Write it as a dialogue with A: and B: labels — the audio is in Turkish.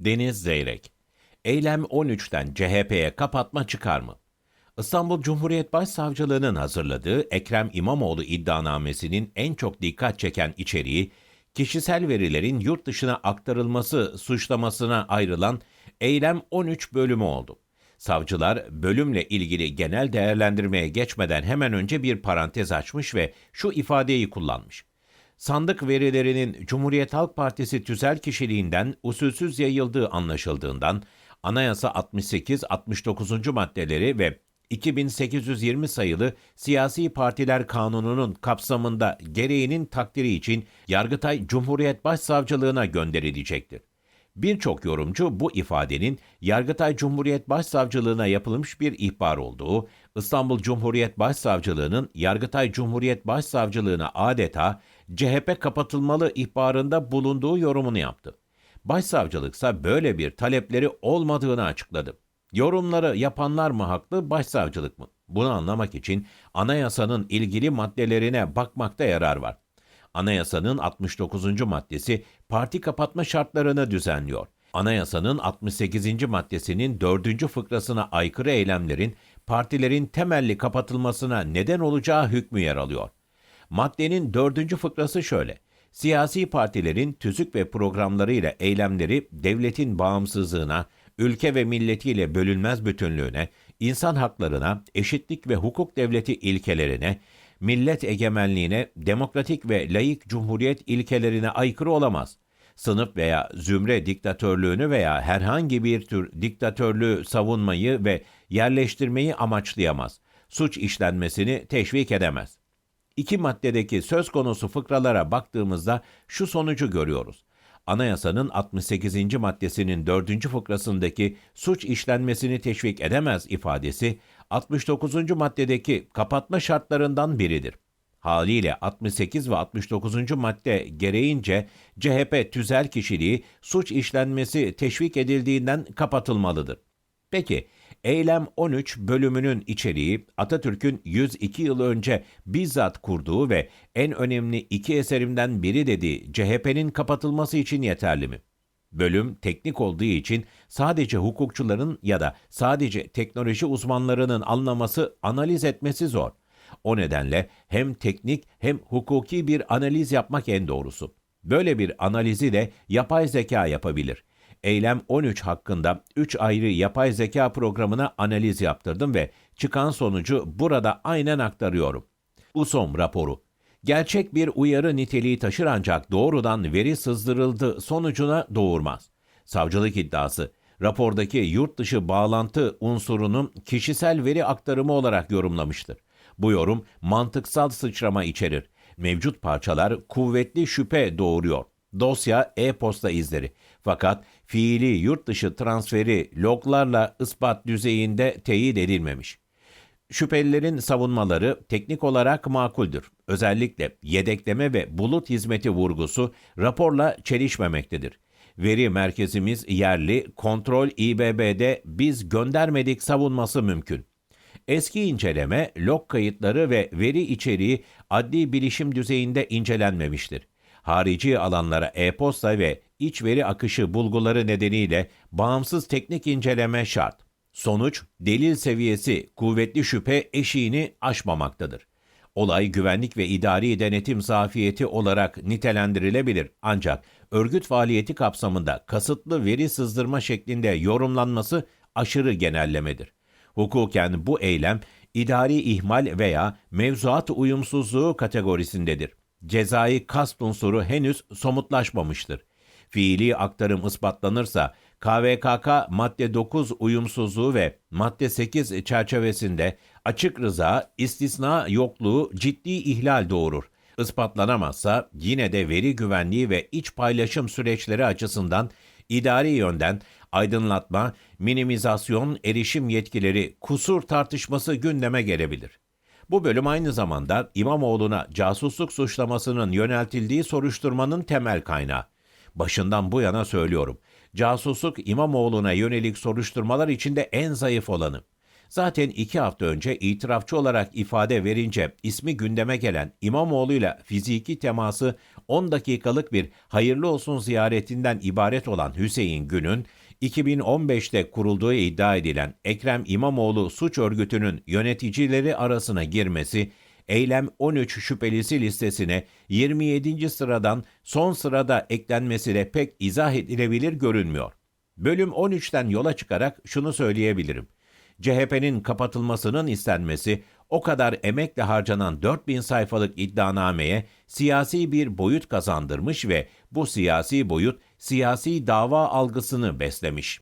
A: Deniz Zeyrek Eylem 13'ten CHP'ye kapatma çıkar mı? İstanbul Cumhuriyet Başsavcılığı'nın hazırladığı Ekrem İmamoğlu iddianamesinin en çok dikkat çeken içeriği, kişisel verilerin yurt dışına aktarılması suçlamasına ayrılan Eylem 13 bölümü oldu. Savcılar bölümle ilgili genel değerlendirmeye geçmeden hemen önce bir parantez açmış ve şu ifadeyi kullanmış. Sandık verilerinin Cumhuriyet Halk Partisi tüzel kişiliğinden usulsüz yayıldığı anlaşıldığından Anayasa 68-69. maddeleri ve 2820 sayılı Siyasi Partiler Kanunu'nun kapsamında gereğinin takdiri için Yargıtay Cumhuriyet Başsavcılığına gönderilecektir. Birçok yorumcu bu ifadenin Yargıtay Cumhuriyet Başsavcılığına yapılmış bir ihbar olduğu, İstanbul Cumhuriyet Başsavcılığı'nın Yargıtay Cumhuriyet Başsavcılığına adeta CHP kapatılmalı ihbarında bulunduğu yorumunu yaptı. Başsavcılıksa böyle bir talepleri olmadığını açıkladı. Yorumları yapanlar mı haklı, başsavcılık mı? Bunu anlamak için anayasanın ilgili maddelerine bakmakta yarar var. Anayasanın 69. maddesi parti kapatma şartlarını düzenliyor. Anayasanın 68. maddesinin 4. fıkrasına aykırı eylemlerin partilerin temelli kapatılmasına neden olacağı hükmü yer alıyor. Maddenin 4. fıkrası şöyle. Siyasi partilerin tüzük ve programlarıyla eylemleri devletin bağımsızlığına, ülke ve milletiyle bölünmez bütünlüğüne, insan haklarına, eşitlik ve hukuk devleti ilkelerine, millet egemenliğine, demokratik ve layık cumhuriyet ilkelerine aykırı olamaz. Sınıf veya zümre diktatörlüğünü veya herhangi bir tür diktatörlüğü savunmayı ve yerleştirmeyi amaçlayamaz. Suç işlenmesini teşvik edemez. İki maddedeki söz konusu fıkralara baktığımızda şu sonucu görüyoruz. Anayasanın 68. maddesinin 4. fıkrasındaki suç işlenmesini teşvik edemez ifadesi 69. maddedeki kapatma şartlarından biridir. Haliyle 68 ve 69. madde gereğince CHP tüzel kişiliği suç işlenmesi teşvik edildiğinden kapatılmalıdır. Peki Eylem 13 bölümünün içeriği Atatürk'ün 102 yıl önce bizzat kurduğu ve en önemli iki eserimden biri dediği CHP'nin kapatılması için yeterli mi? Bölüm teknik olduğu için sadece hukukçuların ya da sadece teknoloji uzmanlarının anlaması, analiz etmesi zor. O nedenle hem teknik hem hukuki bir analiz yapmak en doğrusu. Böyle bir analizi de yapay zeka yapabilir. Eylem 13 hakkında 3 ayrı yapay zeka programına analiz yaptırdım ve çıkan sonucu burada aynen aktarıyorum. USOM raporu. Gerçek bir uyarı niteliği taşır ancak doğrudan veri sızdırıldı sonucuna doğurmaz. Savcılık iddiası. Rapordaki yurt dışı bağlantı unsurunun kişisel veri aktarımı olarak yorumlamıştır. Bu yorum mantıksal sıçrama içerir. Mevcut parçalar kuvvetli şüphe doğuruyor. Dosya e-posta izleri. Fakat fiili yurt dışı transferi loglarla ispat düzeyinde teyit edilmemiş. Şüphelilerin savunmaları teknik olarak makuldür. Özellikle yedekleme ve bulut hizmeti vurgusu raporla çelişmemektedir. Veri merkezimiz yerli, kontrol İBB'de biz göndermedik savunması mümkün. Eski inceleme, log kayıtları ve veri içeriği adli bilişim düzeyinde incelenmemiştir. Harici alanlara e-posta ve iç veri akışı bulguları nedeniyle bağımsız teknik inceleme şart. Sonuç, delil seviyesi kuvvetli şüphe eşiğini aşmamaktadır. Olay güvenlik ve idari denetim zafiyeti olarak nitelendirilebilir ancak örgüt faaliyeti kapsamında kasıtlı veri sızdırma şeklinde yorumlanması aşırı genellemedir. Hukuken bu eylem idari ihmal veya mevzuat uyumsuzluğu kategorisindedir. Cezai kast unsuru henüz somutlaşmamıştır. Fiili aktarım ispatlanırsa KVKK madde 9 uyumsuzluğu ve madde 8 çerçevesinde açık rıza, istisna yokluğu ciddi ihlal doğurur. Ispatlanamazsa yine de veri güvenliği ve iç paylaşım süreçleri açısından idari yönden aydınlatma, minimizasyon, erişim yetkileri, kusur tartışması gündeme gelebilir. Bu bölüm aynı zamanda İmamoğlu'na casusluk suçlamasının yöneltildiği soruşturmanın temel kaynağı. Başından bu yana söylüyorum. Casusluk İmamoğlu'na yönelik soruşturmalar içinde en zayıf olanı. Zaten iki hafta önce itirafçı olarak ifade verince ismi gündeme gelen İmamoğlu'yla fiziki teması 10 dakikalık bir hayırlı olsun ziyaretinden ibaret olan Hüseyin Gün'ün 2015'te kurulduğu iddia edilen Ekrem İmamoğlu suç örgütünün yöneticileri arasına girmesi, Eylem 13 şüphelisi listesine 27. sıradan son sırada eklenmesi de pek izah edilebilir görünmüyor. Bölüm 13'ten yola çıkarak şunu söyleyebilirim. CHP'nin kapatılmasının istenmesi o kadar emekle harcanan 4000 sayfalık iddianameye siyasi bir boyut kazandırmış ve bu siyasi boyut siyasi dava algısını beslemiş.